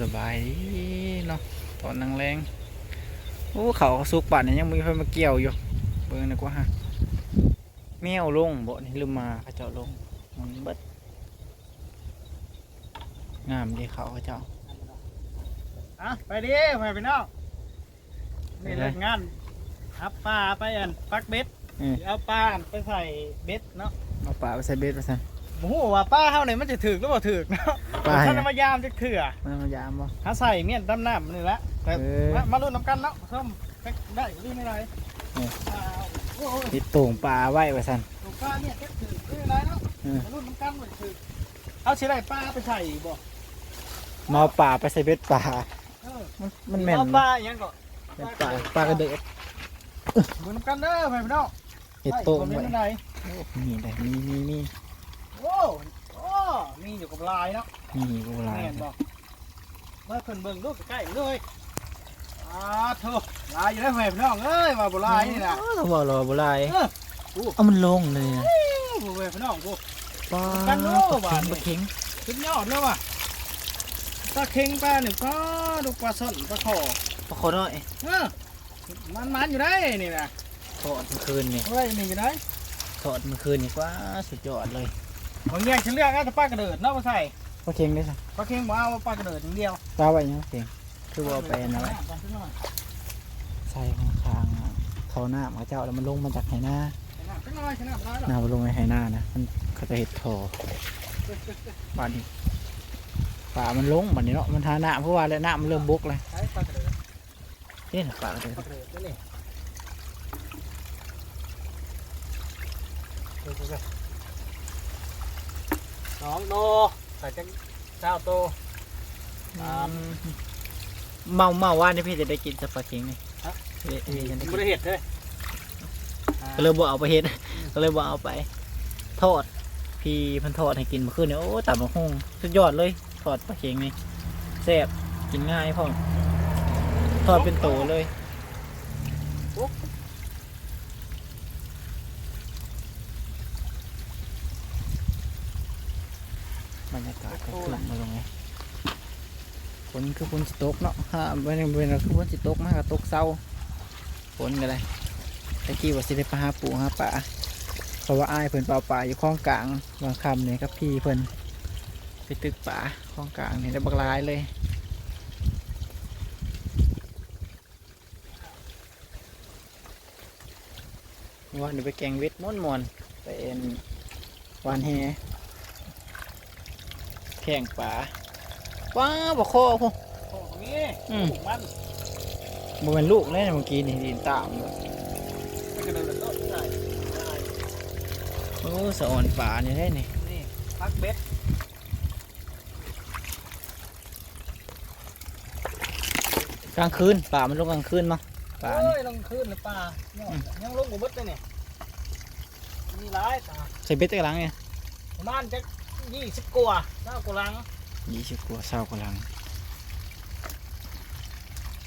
สบายดีเนาะตอนนังแรงโอ้เขาก็สุกป่านนี้ยังมีไฟมาเกี่ยวอยู่เบิ่งดีกว่าฮะแมวลงบ่นี่ลืมมาเขาเจ้าลงมันเบิดงามดีเขาเขาเจ้าอะไปดิไปพี่น้องไปนี่เลยเลิกงานอับปลาไปอันปักเบ็ดอืมเอาปลาอันไปใส่เบ็ดเนาะเอาปลาไปใส่เบ็ดไปใส่ โอ้โหว่าปลาเฮาเนี่ยมันจะถึกหรือบ่ถึกเนาะปลาท่านเนี่ยมายามจะเถื่อมันมายามบ่ หาใส่เมียนดำน้ำนี่แหละแต่เออ มามาลุ้นน้ำกันเนาะส้มได้หรือไม่ได้เอออ่าโอ้โหติดโต่งปลาไว้ไปสั่นลูกปลาเนี่ยเก็บถึกหรือไม่ได้เนาะเออมาลุ้นน้ำกันเลยถึกเอาสิได้ปลาไปใส่บ่มาเอาปลาไปใส่เบ็ดปลา เออมันมันแม่นเอาปลาอยังก่อนเป็นปลาปลากระเดือกลุ้นน้ำกันเด้อไปพี่น้องเห็ดโต่งไว้ไว้ไม่ได้นี่เลยมีมีมี โอ้โอ้มีอยู่กับลายเนาะมีกูหลายแม่นบอกเมื่อเพิ่นเบิ่งลูกใกล้ๆเลยอ่าเถอะลายอยู่ได้วแม่พี่น้องเอ้ยว่าบ่ลายนี่นะเขาบอกเราบ่หลายเออเอามันลงเลยนะผู้แม่พี่น้องผู้ปลากันโลปลาบาเข็ทงปลาเข็งสุดยอดเลยว่ะปลาเค็งปลาหนึ่งก็ลูกปลาส้นปลาขอปลาขอน้อยเออมันมันๆอยู่ได้นี่นะทอดเมื่อคืนนี่เฮ้ยนี่อยู่ได้ทอดเมื่อคืนนี่กว่าสุดยอดเลย บางอย่างฉันเลือกเอาแต่ปลากระเดิดเนาะมาใส่ปลาเข็งได้สิปลาเค็งบ่เอาปลากระเดิดอย่างเดียวปลาไว้ยังเข็งคือว่าเอาไปนะไว้ใส่ข้างข้างๆเขาหน้ามาเจ้าแล้วมันลงมาจากไหหน้าชนะชนะชนะร้อยหรอหน้ามันลงในไหหน้านะมันเขาจะเห็ดทอบ้านนี้ปลามันลงบัดนี้เนาะมันทาหน้าเพราะว่าแล้วหน้ามันเริ่มบกเลยใช้ปลากระเดิดนี่นะปลากระเดือกปลากระเดิดได้เลย สองโตใส่จังเจ้าโตอืมเมาเมาว่านี่พี่จะได้กินสปาเค็งนี่ฮะเฮ้ยเฮ้ยจะได้บกินริเหตุเลยก็เลยบ่เอาไปเฮ็ด ก็เลยบ่เอาไป ทอด พี่เพันทอดให้กินเมื่อคืนนี่โอ้ตับมะฮุ่งสุดยอดเลย ทอดปลาเค็งนี่แซ่บกินง่ายพ่อทอดเป็นโตเลย บรรยากาศก็ขึ้นมาลงไงฝนคือฝนสิตกเนาะฮะเป็นเป็นคือฝนสิตกมากกับตกเศร้าฝนกันเลยตะกี้ว่าสิได้ปหาปูหาปลาเพราะว่าอ้ายเพิ่นปล่าปลาอยู่คลองกลางบางคำเนี่ยกับพี่เพิ่นไปตึกป่าคลองกลางเนี่ยได้บักลายเลยวันนี้ไปแกงเวทม่วนมวนไปเอ็นวานแฮ ข่งป่าว้าบกคอพวกโอ้นี่อืมมัน บ่เป็นลูกเลยนะเมื่อกี้นี่ดินตามเลยกระเดิดโตใส่ได้โอ้สะอ่อนป่านี่ได้นี่นี่พักเบ็ดกลางคืนป่ามันลงกลางคืนมั้งป่าโอ้นี่ยลงคืนหรือปลาเนี่ยอืมยังลงกูเบ็ดเลยเนี่ยมีหลายปลาใส่เบ็ดตะกลังเนี่ยประมาณจะ ยี่สิบกว่าเก้ากว่าลังยี่สิบกว่าเศร้ากว่าลัง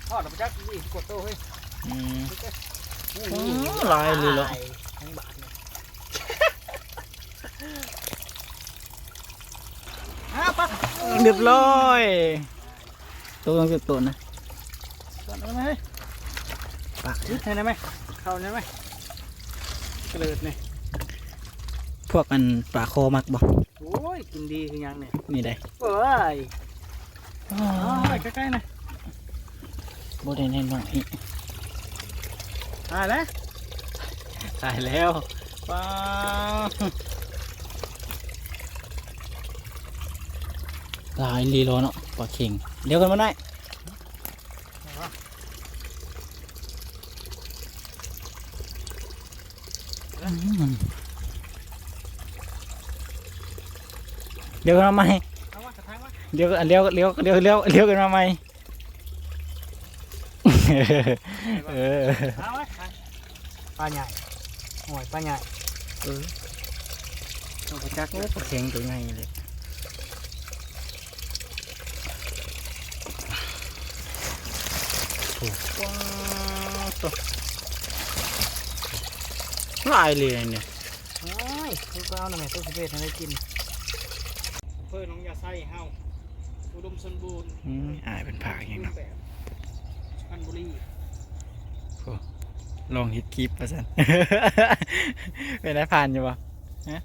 ทอดออกมาจากยี่สิบกว่าโตเฮ้ยอืมโอ้โอ้หลายเลยเหรอ ทั้งบาทเนี่ยอะปะเรียบร้อยตัวต้องเก็บตัวนะก่อนได้ไหมเฮ้ยปากยึดให้ได้ไหมเข้าได้ไหมกระเดิดเนี่ยพวกอันปลาโคมักบ่โอ้ ยกินดีคือยังเนี่ยนี่ได้โอ้ยเอาไปใกล้ๆหน่อยบ่ได้แน่นอนอีกตายแล้วตายแล้วป้าลายลีโลเนาะปลาเข่งเดี๋ยวกันมาได้อืม เดี๋ยวกันมาใหม่เอาวะกระทังวะเดี๋ยวเลี้ยวเลี้ยวเลี้ยวเลี้ยวเลี้ยวกันมาใหม่เออเอาวะปลาใหญ่โอ้ยปลาใหญ่เออตัวกระจักโอ้ปลาเข่งตัวใหญ่เลยโอ้ว้าวตัวลายเลยเนี่ยโอ้ยลูกเอาหน่อยแม่ตัวสิเบ็ดให้ได้กิน เพื่อนน้องอย่าใส่เฮาอุดมสมบูรณ์อืมอายเป็นผากอย่างรูเนาะปแบบสุพรรณบุรีลองฮิตคลิปประสัน เป็นได้ผ่านอยู่ปะฮะ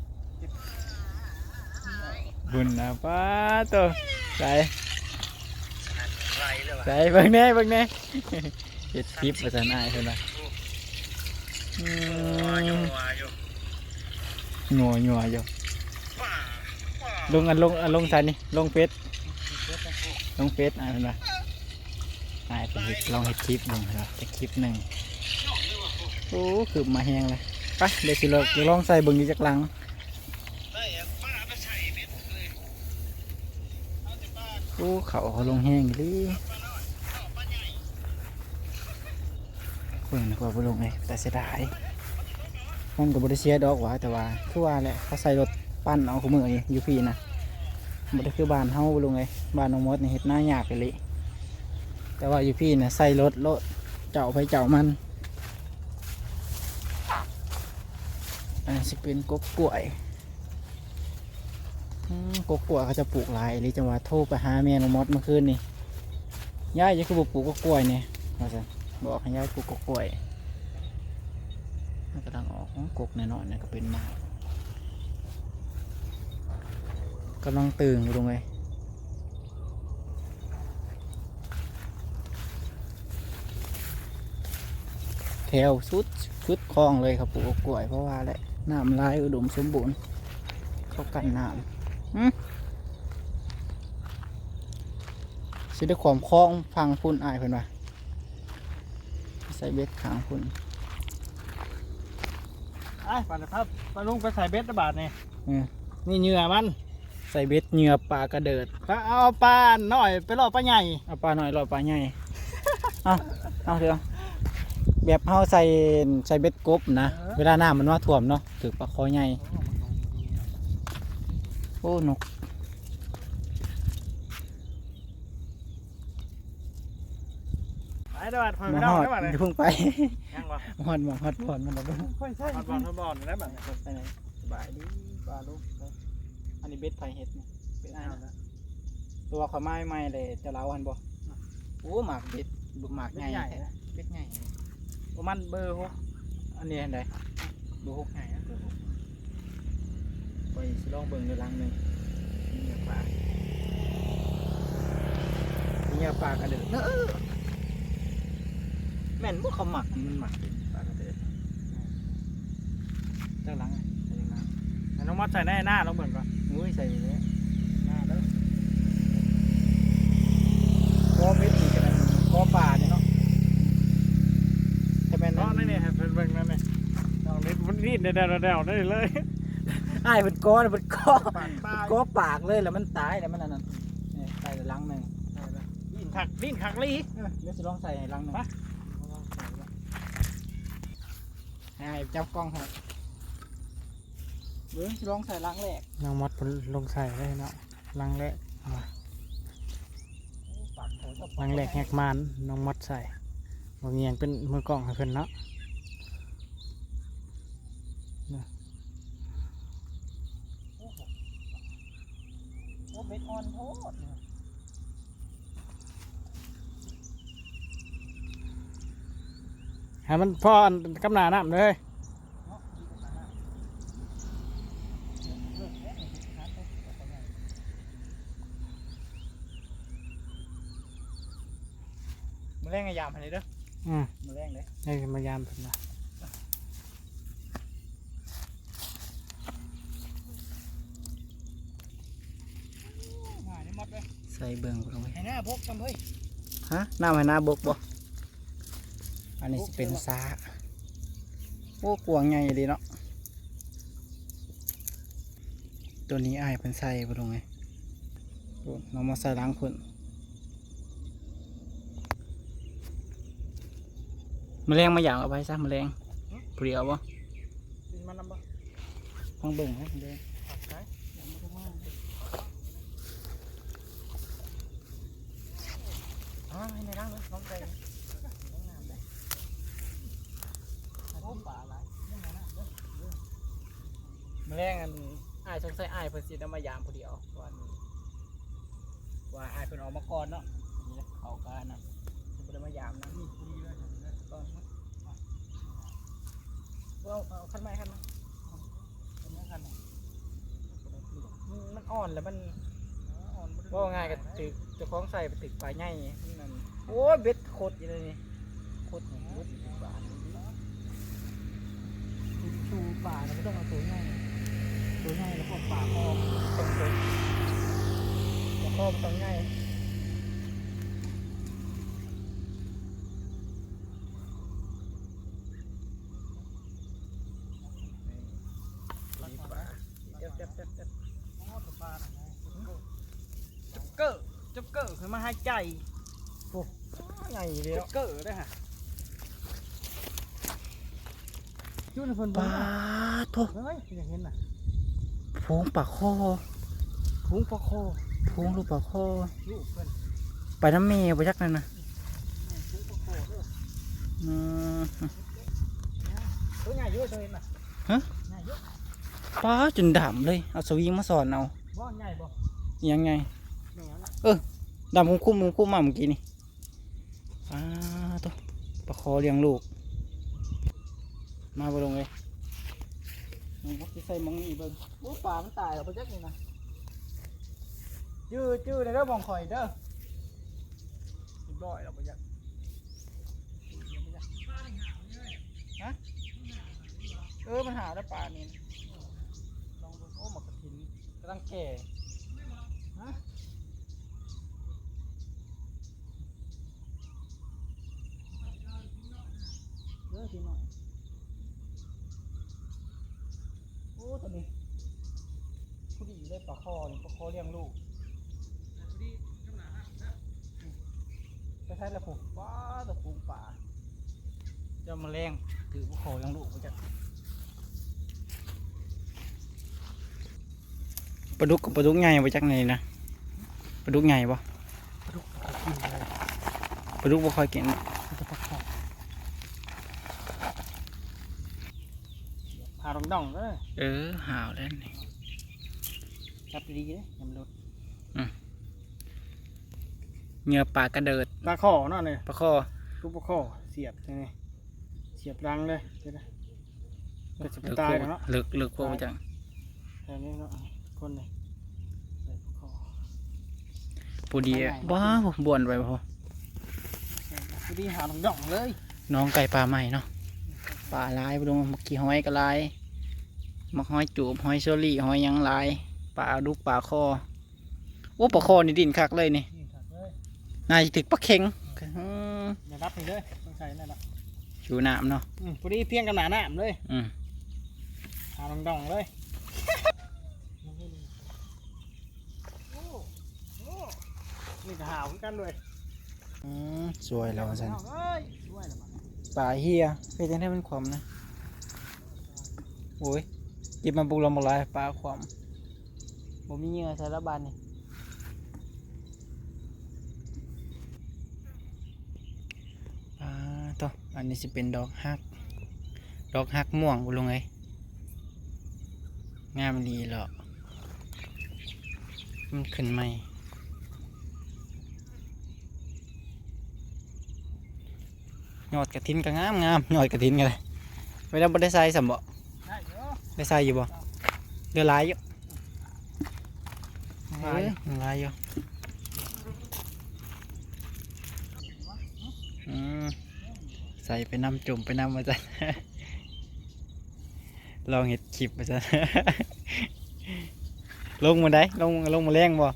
บุญนะป้าตัวใส่ไรเลยว่ะใส่เบิ่งแน่เบิ่งแน่เฮ็ดคลิปประสันอายเพิ่นว่าอืมงัวงัวอยู่ ลงอันลงอันลงใส่นี่ลงเฟซลงเฟซอายเพิ่นว่าอายเป็นลองเฮ็ดคลิปหนึ่งครับแต่คลิปหนึ่งโอ้คือมาแห้งเลยไปเดี๋ยวสิเราลองใส่เบิ่งอยู่จักหลังโอ้เขาเขาลงแห้งดิเบิ่งนะว่าบ่ลงเลยแต่เสียดายมันก็บ่ได้เสียดอกว่าแต่ว่าคือว่าแหละเขาใส่รถ ปั้นเอาคู่มืออยู่พี่นะบ่ได้คือบ้านเฮาบ่ลงเลยบ้านน้องมดนี่เฮ็ดหน้ายากไปเลยแต่ว่าอยู่พี่น่ะใส่รถรถเจ้าไปเจ้ามันอันนี้สิเป็นกบกล้วยอืมกกกัวเขาจะปลูกหลายหรือจังหวะโทรไปหาแม่นองมดเมื่อคืนนี่ย่ายจะคือปลูกกกกล้วยเนี่ยว่าซั่นบอกให้ย่ายปลูกกกกล้วยมันกำลังออกของกกแน่นอนเนี่ยก็เป็นมาก กำลังตื่นอยู่ตรงไงแถวสุดสุดคลองเลยครับปลูกกกล้วยเพราะว่าแหละน้ำลายอุดมสมบูรณ์ เขากันน้ำสิได้ความคล้องฟังพุ่นอายเพิ่นว่าใส่เบ็ดขางพุ่นไอ้ป่านนะครับปลาลุงไปใส่เบ็ดระบาดนี่เออนี่เหงื่อมัน ใส่เบ็ดเหงื่อปลากระเดิดถ้าเอาปลาหน่อยไปล่อปลาใหญ่เอาปลาหน่อยรอปลาใหญ่ เอาเอาเถอะแบบเฮาใส่ใส่เบ็ดกบนะ เวลาน้ำมันว่าท่วมเนาะถือปลาคอใหญ่ โอ้นกไอ้ระบาดพอมาไม่ฮได้อดระบาดเลยอย่าเพิ่งไปยังวะฮอดมาฮอดบอลมันแล้วค่อยใช่ทบอลทบอลได้แบบใส่ไหนสบายดีปลาลูกเลยอั นนี้เบ็ดไผ่เห็ดเนี่ยเบ็ดอ้ายนะตัวเขาไม้ไม่เลยจะเล้าหันบ่โอ้หมากเบ็ดบุหมากใหญ่แท้เบ็ดใหญ่ประมาณเบอร์หกอันนี้อันใดดูหกใหญ่นะตัวหกไปสิลองเบิ่งในรังหนึ่งนี่เหยียบปลานี่เหยียบปลากระเดิดเนอะแม่นบ่เขาหมักมันหมักเป็นปลากระเดิดเจ้าหลังไงใส่หลังน้องมัดใส่ในหน้าลองเบิ่งก่อน มุ้ยใส่เลยหน้าเด้อก็เม็ดนี่กันนะก็ปลาเนี่ยเนาะแต่แม่นเนาะนี่นี่เป็นเบิ่งนั่นนี่ลองนิดมันรีดเดาเดาเดาได้เลยอ้ายเป็นก้อนเป็นก้อปากปลาก้อปากเลยแล้วมันตายแล้วมันอันนั้นนี่ใส่ลังหนึ่งดิ้นขักดิ้นขักลีเออเดี๋ยวจะลองใส่ให้ลังหนึ่งให้อ้ายจับกล้องให้เดี๋ยวจะลองใส่ลังแรกน้องมัดลงใส่เลยเนาะลังแรกปากเขาจะลังแรกแหกมันน้องมัดใส่บางอย่างเป็นมือกล้องให้เพิ่นเนาะโอ้เม็ดอ่อนโพดให้มันพออันกำหนาน้ำเลย มาแรงไงยามให้เลยเด้ออืมมาแรงเลยให้มายามเพิ่นนะง่ายนี่หมดเลยใส่เบิ่งลงไปให้หน้าพกกันเฮ้ยฮะน้ำให้หน้าบกบ่อันนี้สิเป็นซาโอ้กวางใหญ่ดีเนาะตัวนี้อายเป็นใส่บ่ลงไงโอ้น้องมาใส่ล้างพุ่น แมลงมาอย่างเอาไปซะแมลงเปรียวบ่กินมันนำบ่ฟังเบิ่งนะแมลงใช่อ๋อให้ในร่างเลยน้องใจน้องน้ำเลยโอ้ป่าอะไรยังไงนะเด้อแมลงอันอายสงสัยอายเพิ่นสิเอามายามผู้เดียววันวันว่าอายเพิ่นออกมาก่อนเนาะนี่แหละเขากันนะจะบ่ได้มายามนะนี่ ก่อนว่าเอาขั้นไม้คันไม้คันไม้ขั้นมันอ่อนแล้วมันว่าง่ายกับตึกเจ้าของใส่ไปตึกปลาใหญ่นั่นโอ้เบ็ดโคตรอยู่เลยนี่โคตรอย่างนี้สิบบาชูป่าเนี่ยไม่ต้องเอาตัวใหญ่ตัวใหญ่แล้วพวกป่าคอตรงตัวตัวคอต้องใหญ่เจ็บเจ็บเจ็บเจ็บจับเก อร์จับเกอร์คือมาให้ใจโอ้ใหญ่เลยเกอร์ได้ฮะยุ่นเพิ่นปบ่ลาโถเฮ้ยอย่างเห็นน่ะพวงปลาคอพุงปลาโคพวงลูกปลาคอลูกเพิ่นไปน้ำเมย์ไปยักนั่นนะพุงปลาโคเด้ออืมตัวใหญ่เยอะเลยน่ะฮะใหญ่เยอะปลาจนดำเลย เอาสวิงมาสอนเอาบ่ใหญ่บ่ยังไง แม่นน่ะดำคุ้มคุ้มคุ้มมาเมื่อกี้นี่ปลาตัวปลาคอเลี้ยงลูก มาบ่ลงเลยนี่พวกที่ใส่มองนี่เบิ่งโอ้ปลามันตายแล้วบ่จักนี่นะจื้อจื้อในเด้อมองข่อยเด้อเรียบร้อยแล้วบ่จักเออมันหาได้ปลานี่ลองดูโอ้หมกกระถินกำลังแก่ เด้อทีหน่อยโอ้ตัวนี้ผู้ดีได้ปลาคอนี่ปลาคอเลี้ยงลูกไปใช้ละผูกว้าตะปูป่าเจ้าแมาแรงถือปลาคอเลี้ยงลูกไปจักปลาดุกกับปลาดุกใหญ่ไปจักไหนนะปลาดุกใหญ่ปะปลาดุกปลากินเลยปลาดุกบ่ค่อยเก่งมันจะปลาคอ หาดองดองๆเลยเออหาวแล้วนี่จับดีๆเลยยำรถเหงื่อปลากระเดิดปลาคอเนาะเนี่ยปลาคอลูกปลาคอเสียบนี่เสียบรังเลยเดี๋ยวนะก็จะไปเลิกตายพวกแล้วเนาะเลิกเลิกพวกไปจังแค่นี้เนาะคนเลยใส่ปลาคอปูดีอะว้าวบ่วนไปพอพอดีหาดองดองๆเลย น้องไก่ปลาใหม่เนาะ ปลาลายไปลงมักกี่หอยก็ลายมักหอยจูบหอยเชอรี่หอยหยังลายปลาดุกปลาคอโอ้ปลาคอนี่ดินคักเลยนี่นี่ครับเลยน่าจะถึกปลาเค็งอืมอย่ารับไปเลยต้องใส่นั่นแหละชูน้ำเนาะอืมพอดีเพียงกันหนาหนามเลยอืมหาดองดองๆเลยโอ้โอ้นี่ก็หาวเหมือนกันเลยอืมสวยแล้วสันเอ้ยช่วยแล้วมัน ปลาเฮียเป็นยังไงเป็นความนะโอ้ยหยิบมาบุกลงบุกลายปลาความบ่มีเงื่อใส่ละบานนี่ปลาต่ออันนี้สิเป็นดอกฮัก ดอกฮักม่วงบุลงไงงามดีเหรอมันขึ้นใหม่ ยอดกระถินก็งามงามยอดกระถินกันเลยไม่ได้บ่ได้ใส่สมบ่ได้เยอได้ใส่อยู่บ่เรือลายอยู่ลายเอ้หลายอยู่ใส่ไปน้ำจุ่มไปน้ำมาจ้ะลองเห็ดคลิปมาจ้ะลงมาได้ลงลงมาแรงบ่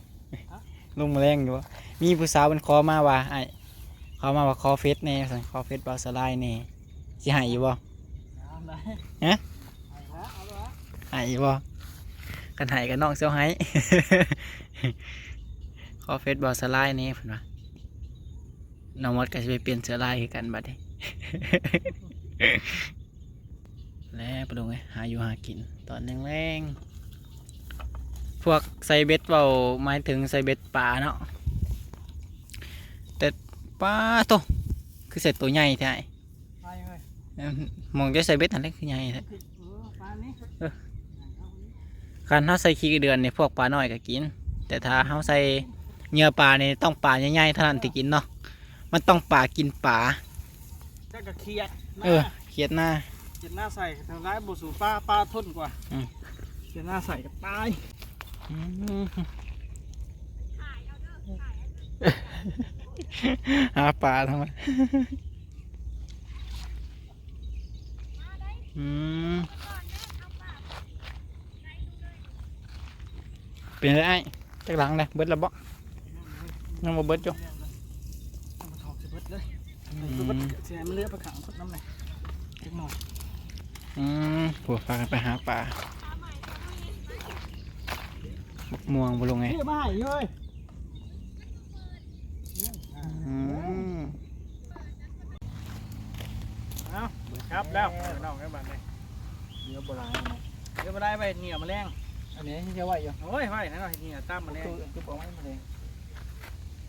ลงมาแรงอยู่บ่มีผู้สาวมันขอมาว่าไอ้ ขอมาว่าขอเฟซแน่สั่นขอเฟซบาสไลน์แน่สิให้อยู่บ่เอาได้ฮะเอาละเอยู่บ่กันให้กันน้องเสียวให้ขอเฟซบาสไลน์แน่เพิ่นว่าน้องมดก็สิไปเปลี่ยนเสื้อลายกันบัดนี้แล้วไปลงไงหาอยู่หากินตอนแรงๆพวกใส่เบ็ดเบาหมายถึงใส่เบ็ดป่าเนาะ ปลาโตคือใส่ตัวใหญ่แท้ไปเลยเอิ่มมองจะใส่เบ็ดอันนี้คือใหญ่แท้เออปลานี้การเขาใส่ขี้เดือนเนี่ยพวกปลาน้อยก็กิน แต่ถ้าเขาใส่เหยื่อปลานี่ต้องปลาใหญ่ๆเท่านั้นที่กินเนาะมันต้องปลากินปลาจะกระเคียดเออเขียดหน้าเขียดหน้าใส่ทางร้ายบุสูป้าป้าทนกว่าอืมเขียดหน้าใส่กับตายอืม หาปลาทำไมอืมเป็นไรไอ้จักหลังเลยเบิดและบ่ยังบ่เบิดจ้ะเอามาถอกสิเบิดเลยอืคือมันมเสียมันเลือไปขังพดน้ำไหนจักหน่อยอืมผัวพากันไปหาปลาบักม่วงบ่ลงไงนี่มาให้เฮ้ยอืม เอาครับแล้วน้องกันบ้านเลยเดี๋ยวโบราณเดี๋ยวมาได้ไปเหนียวแมลงอันนี้ที่จะไหวอยู่โอ้ยไว้นั่นหน่อยเหนียวตามแมลงคือคือบอกให้มาเลย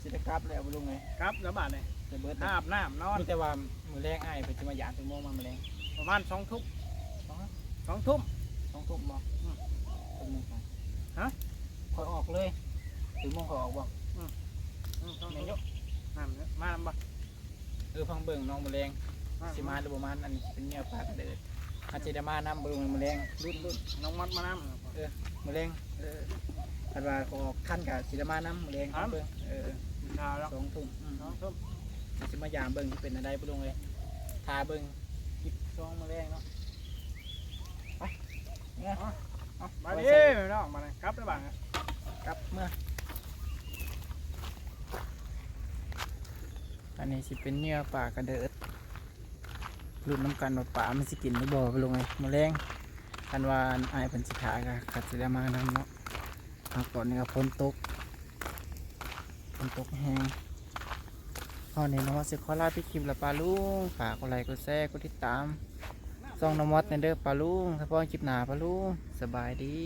สิได้กลับแล้วบ่ลงไงครับแล้วบาทเลยจะเบิดอาบน้ำนอนมีแต่ว่ามือแรกอ้ายเพิ่นจะมาหยามถึงโมงมามื้อแรงประมาณสองทุ่มสองทุ่มต้องทุบบ่อืมทุบนึงก่อนฮะค่อยออกเลยถึงโมงค่อยออกบ่อืมสองทุ่ม น้ำเนี่ยมาลำบากเออฟังเบิ่งน้องมื้อแรงสิมาหรือบ่มาอันนี้เป็นเนื้อปลากระเดิดอาจจะได้มานำบ่ลงมื้อแรงรุ่นรุ่นน้องมัดมาน้ำมื้อแรงเออคันว่าเขาออกคันก็สิได้มานำมื้อแรงครับเบิ่งเออชาแล้วสองทุ่มอืมสองทุ่มสิมายามเบิ่งสิเป็นอะไรบ่ลงเลยทาเบิ่งคลิปซองมื้อแรงเนาะไปเนี่ยมาดิน้องมาเลยครับแล้วบางกลับเมื่อ อันนี้สิเป็นเนื้อป่ากระเดิดรุ่นน้ำกันว่าป่ามันสิกินหรือบ่ไปลงไงมาแรงกันว่าอายเพิ่นสิขาก็ขัดสิได้มานำเนาะเอาก่อนนี่ก็ฝนตกฝนตกแห้งพอเนี้น้องว่าสิขอลาพี่คลิปละปลาลุงฝากกดไลค์กดแชร์กดติดตามส่องน้องมอดในเด้อปลาลุงถ้าพอคลิปหนาปลาลุงสบายดี